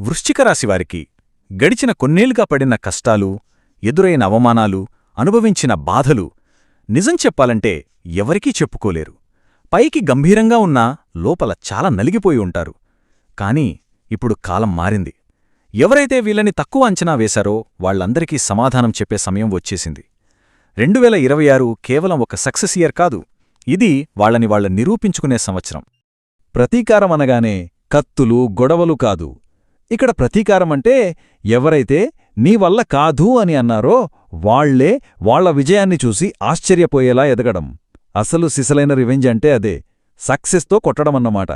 వృశ్చికరాశివారికి గడిచిన కొన్నేళ్ళుగా పడిన కష్టాలు ఎదురైన అవమానాలు అనుభవించిన బాధలు నిజం చెప్పాలంటే ఎవరికీ చెప్పుకోలేరు. పైకి గంభీరంగా ఉన్నా లోపల చాలా నలిగిపోయి ఉంటారు. కాని ఇప్పుడు కాలం మారింది. ఎవరైతే వీళ్ళని తక్కువ అంచనా వేశారో వాళ్ళందరికీ సమాధానం చెప్పే సమయం వచ్చేసింది. రెండువేల ఇరవై ఆరు కేవలం ఒక సక్సెస్ ఇయర్ కాదు. ఇది వాళ్ళని వాళ్ళ నిరూపించుకునే సంవత్సరం. ప్రతీకారం అనగానే కత్తులు గొడవలు కాదు. ఇక్కడ ప్రతీకారమంటే ఎవరైతే నీ వల్ల కాదు అని అన్నారో వాళ్ళే వాళ్ళ విజయాన్ని చూసి ఆశ్చర్యపోయేలా ఎదగడం. అసలు సిసలైన రివెంజ్ అంటే అదే సక్సెస్తో కొట్టడమన్నమాట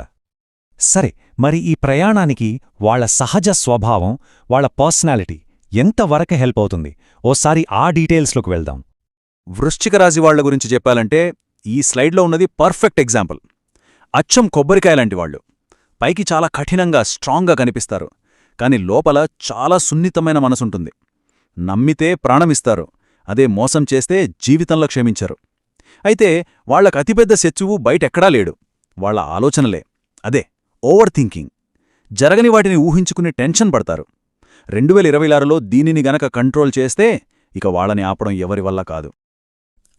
సరే మరి ఈ ప్రయాణానికి వాళ్ళ సహజ స్వభావం వాళ్ళ పర్సనాలిటీ ఎంతవరకు హెల్ప్ అవుతుంది? ఓసారి ఆ డీటెయిల్స్లోకి వెళ్దాం. వృశ్చిక రాశి వాళ్ళ గురించి చెప్పాలంటే ఈ స్లైడ్లో ఉన్నది పర్ఫెక్ట్ ఎగ్జాంపుల్. అచ్చం కొబ్బరికాయలాంటి వాళ్ళు. పైకి చాలా కఠినంగా స్ట్రాంగ్గా కనిపిస్తారు. కాని లోపల చాలా సున్నితమైన మనసుంటుంది. నమ్మితే ప్రాణమిస్తారు. అదే మోసం చేస్తే జీవితంలో క్షమించరు. అయితే వాళ్ళకు అతిపెద్ద శత్రువు బయటెక్కడా లేడు. వాళ్ళ ఆలోచనలే. అదే ఓవర్ థింకింగ్ జరగని వాటిని ఊహించుకుని టెన్షన్ పడతారు. రెండు వేల ఇరవై ఆరులో దీనిని గనక కంట్రోల్ చేస్తే ఇక వాళ్ళని ఆపడం ఎవరి వల్ల కాదు.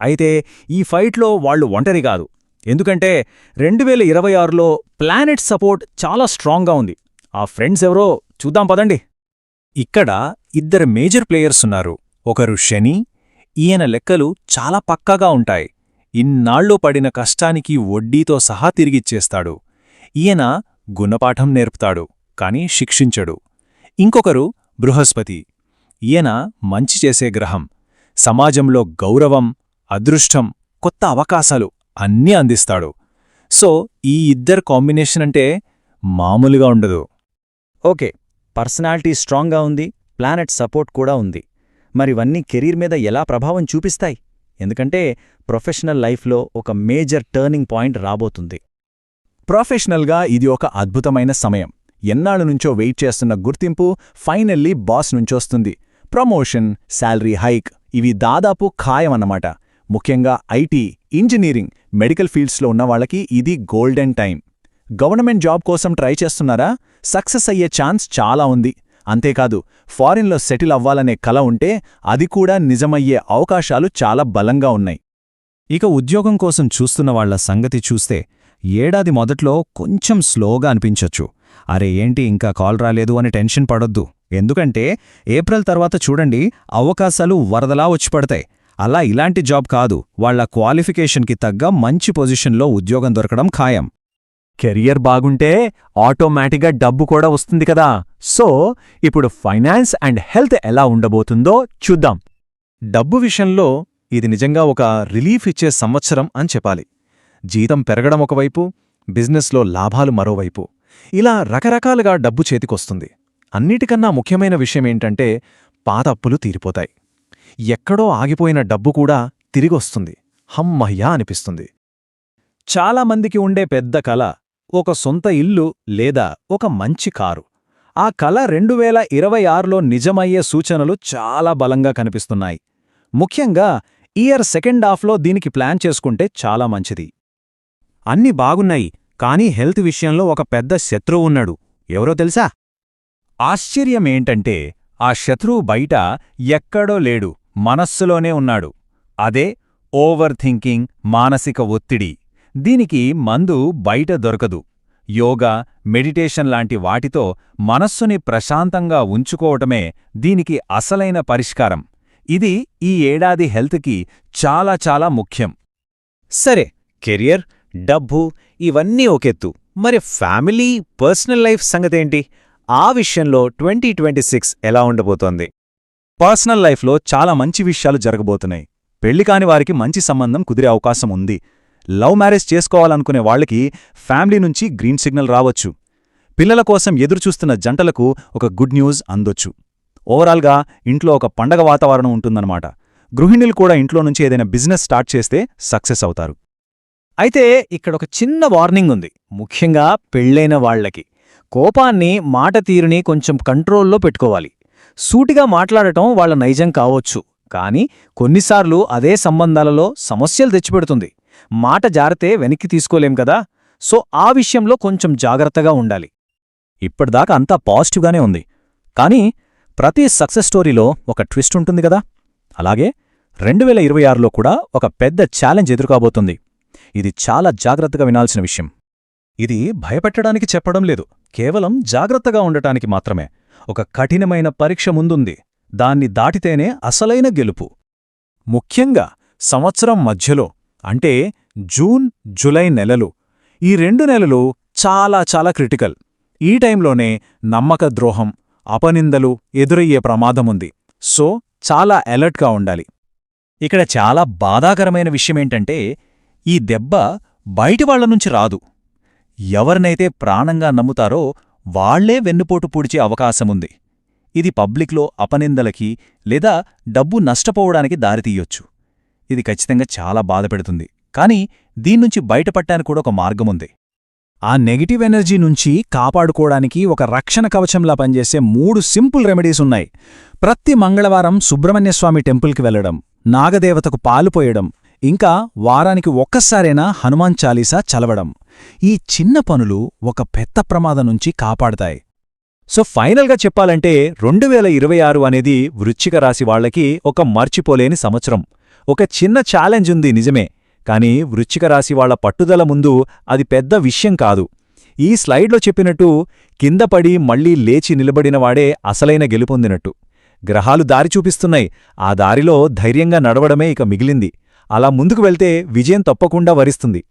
అయితే ఈ ఫైట్లో వాళ్ళు ఒంటరి కాదు. ఎందుకంటే రెండు వేల ఇరవై ఆరులో ప్లానెట్ సపోర్ట్ చాలా స్ట్రాంగ్గా ఉంది. ఆ ఫ్రెండ్స్ ఎవరో చూద్దాం పదండి. ఇక్కడ ఇద్దరు మేజర్ ప్లేయర్స్ ఉన్నారు. ఒకరు శని ఈయన లెక్కలు చాలా పక్కాగా ఉంటాయి. ఇన్నాళ్ళు పడిన కష్టానికి వడ్డీతో సహా తిరిగిచ్చేస్తాడు. ఈయన గుణపాఠం నేర్పుతాడు కాని శిక్షించడు. ఇంకొకరు బృహస్పతి ఈయన మంచి చేసే గ్రహం. సమాజంలో గౌరవం అదృష్టం కొత్త అవకాశాలు అన్నీ అందిస్తాడు. సో ఈ ఇద్దరు కాంబినేషన్ అంటే మామూలుగా ఉండదు. ఓకే. పర్సనాలిటీ స్ట్రాంగ్గా ఉంది ప్లానెట్ సపోర్ట్ కూడా ఉంది. మరివన్నీ కెరీర్ మీద ఎలా ప్రభావం చూపిస్తాయి? ఎందుకంటే ప్రొఫెషనల్ లైఫ్లో ఒక మేజర్ టర్నింగ్ పాయింట్ రాబోతుంది. ప్రొఫెషనల్గా ఇది ఒక అద్భుతమైన సమయం. ఎన్నాళ్ళ నుంచో వెయిట్ చేస్తున్న గుర్తింపు ఫైనల్లీ బాస్ నుంచొస్తుంది. ప్రమోషన్ శాలరీ హైక్ ఇవి దాదాపు ఖాయమన్నమాట. ముఖ్యంగా ఐటీ ఇంజనీరింగ్ మెడికల్ ఫీల్డ్స్లో ఉన్న వాళ్ళకి ఇది గోల్డెన్ టైం గవర్నమెంట్ జాబ్ కోసం ట్రై చేస్తున్నారా? సక్సెస్ అయ్యే ఛాన్స్ చాలా ఉంది. అంతేకాదు ఫారిన్లో సెటిల్ అవ్వాలనే కల ఉంటే అది కూడా నిజమయ్యే అవకాశాలు చాలా బలంగా ఉన్నాయి. ఇక ఉద్యోగం కోసం చూస్తున్న వాళ్ళ సంగతి చూస్తే ఏడాది మొదట్లో కొంచెం స్లోగా అనిపించొచ్చు. అరే ఏంటి ఇంకా కాల్ రాలేదు అని టెన్షన్ పడొద్దు. ఎందుకంటే ఏప్రిల్ తర్వాత చూడండి అవకాశాలు వరదలా వచ్చిపడతాయి అలా ఇలాంటి జాబ్ కాదు వాళ్ళ క్వాలిఫికేషన్కి తగ్గ మంచి పొజిషన్లో ఉద్యోగం దొరకడం ఖాయం. కెరియర్ బాగుంటే ఆటోమేటిక్గా డబ్బు కూడా వస్తుంది కదా. సో ఇప్పుడు ఫైనాన్స్ అండ్ హెల్త్ ఎలా ఉండబోతుందో చూద్దాం. డబ్బు విషయంలో ఇది నిజంగా ఒక రిలీఫ్ ఇచ్చే సంవత్సరం అని చెప్పాలి. జీతం పెరగడం ఒకవైపు బిజినెస్లో లాభాలు మరోవైపు. ఇలా రకరకాలుగా డబ్బు చేతికొస్తుంది. అన్నిటికన్నా ముఖ్యమైన విషయమేంటంటే పాత అప్పులు తీరిపోతాయి. ఎక్కడో ఆగిపోయిన డబ్బు కూడా తిరిగొస్తుంది. హమ్మహ్యా అనిపిస్తుంది. చాలామందికి ఉండే పెద్ద కల ఒక సొంత ఇల్లు లేదా ఒక మంచి కారు. ఆ కల రెండు వేల ఇరవై ఆరులో నిజమయ్యే సూచనలు చాలా బలంగా కనిపిస్తున్నాయి. ముఖ్యంగా ఇయర్ సెకండ్ హాఫ్లో దీనికి ప్లాన్ చేసుకుంటే చాలా మంచిది. అన్ని బాగున్నాయి కానీ హెల్త్ విషయంలో ఒక పెద్ద శత్రువు ఉన్నాడు. ఎవరో తెలుసా? ఆశ్చర్యమేంటంటే ఆ శత్రువు బయట ఎక్కడో లేడు మనస్సులోనే ఉన్నాడు. అదే ఓవర్ థింకింగ్ మానసిక ఒత్తిడి. దీనికి మందు బయట దొరకదు. యోగా మెడిటేషన్ లాంటి వాటితో మనస్సుని ప్రశాంతంగా ఉంచుకోవటమే దీనికి అసలైన పరిష్కారం. ఇది ఈ ఏడాది హెల్త్కి చాలా చాలా ముఖ్యం. సరే కెరియర్ డబ్బు ఇవన్నీ ఒకెత్తు మరి ఫ్యామిలీ పర్సనల్ లైఫ్ సంగతేంటి? ఆ విషయంలో ట్వంటీ ట్వంటీ సిక్స్ ఎలా ఉండబోతోంది? పర్సనల్ లైఫ్లో చాలా మంచి విషయాలు జరగబోతున్నాయి. పెళ్ళి కాని వారికి మంచి సంబంధం కుదిరే అవకాశం ఉంది. లవ్ మ్యారేజ్ చేసుకోవాలనుకునే వాళ్ళకి ఫ్యామిలీ నుంచి గ్రీన్ సిగ్నల్ రావచ్చు. పిల్లల కోసం ఎదురుచూస్తున్న జంటలకు ఒక గుడ్ న్యూస్ అందొచ్చు. ఓవరాల్గా ఇంట్లో ఒక పండగ వాతావరణం ఉంటుందన్నమాట. గృహిణులు కూడా ఇంట్లో నుంచి ఏదైనా బిజినెస్ స్టార్ట్ చేస్తే సక్సెస్ అవుతారు. అయితే ఇక్కడ ఒక చిన్న వార్నింగ్ ఉంది. ముఖ్యంగా పెళ్ళైన వాళ్ళకి కోపాన్ని మాట తీరుని కొంచెం కంట్రోల్లో పెట్టుకోవాలి. సూటిగా మాట్లాడటం వాళ్ళ నైజం కావచ్చు. కానీ కొన్నిసార్లు అదే సంబంధాలలో సమస్యలు తెచ్చిపెడుతుంది. మాట జారితే వెనక్కి తీసుకోలేం కదా? సో ఆ విషయంలో కొంచెం జాగ్రత్తగా ఉండాలి. ఇప్పటిదాకా అంతా పాజిటివ్గానే ఉంది. కానీ ప్రతి సక్సెస్ స్టోరీలో ఒక ట్విస్ట్ ఉంటుంది కదా? అలాగే రెండు వేల ఇరవై ఆరులో కూడా ఒక పెద్ద ఛాలెంజ్ ఎదురుకాబోతుంది. ఇది చాలా జాగ్రత్తగా వినాల్సిన విషయం. ఇది భయపెట్టడానికి చెప్పడం లేదు. కేవలం జాగ్రత్తగా ఉండటానికి మాత్రమే. ఒక కఠినమైన పరీక్ష ముందుంది. దాన్ని దాటితేనే అసలైన గెలుపు. ముఖ్యంగా సంవత్సరం మధ్యలో అంటే జూన్ జులై నెలలు. ఈ రెండు నెలలు చాలా చాలా క్రిటికల్. ఈ టైంలోనే నమ్మక ద్రోహం అపనిందలు ఎదురయ్యే ప్రమాదముంది. సో చాలా అలర్ట్గా ఉండాలి. ఇక్కడ చాలా బాధాకరమైన విషయమేంటంటే ఈ దెబ్బ బయటివాళ్ళ నుంచి రాదు. ఎవరినైతే ప్రాణంగా నమ్ముతారో వాళ్ళే వెన్నుపోటు పూడ్చే అవకాశముంది. ఇది పబ్లిక్లో అపనిందలకి లేదా డబ్బు నష్టపోవడానికి దారితీయొచ్చు. ఇది ఖచ్చితంగా చాలా బాధపెడుతుంది కానీ దీన్నుంచి బయటపట్టానికి కూడా ఒక మార్గముంది ఆ నెగిటివ్ ఎనర్జీ నుంచి కాపాడుకోవడానికి ఒక రక్షణ కవచంలా పనిచేసే మూడు సింపుల్ రెమెడీస్ ఉన్నాయి. ప్రతి మంగళవారం సుబ్రహ్మణ్యస్వామి టెంపుల్కి వెళ్ళడం నాగదేవతకు పాలుపోయడం ఇంకా వారానికి ఒక్కసారైనా హనుమాన్ చాలీసా చలవడం. ఈ చిన్న పనులు ఒక పెద్ద ప్రమాదం నుంచి కాపాడతాయి. సో ఫైనల్గా చెప్పాలంటే రెండు వేల ఇరవై ఆరు అనేది వృచ్చిక రాశి వాళ్ళకి ఒక మర్చిపోలేని సంవత్సరం. ఒక చిన్న ఛాలెంజ్ ఉంది నిజమే. కానీ వృశ్చిక రాశి వాళ్ళ పట్టుదల ముందు అది పెద్ద విషయం కాదు. ఈ స్లైడ్లో చెప్పినట్టు కింద పడి మళ్ళీ లేచి నిలబడినవాడే అసలైన గెలుపొందినట్టు. గ్రహాలు దారి చూపిస్తున్నాయి. ఆ దారిలో ధైర్యంగా నడవడమే ఇక మిగిలింది. అలా ముందుకు వెళ్తే విజయం తప్పకుండా వరిస్తుంది.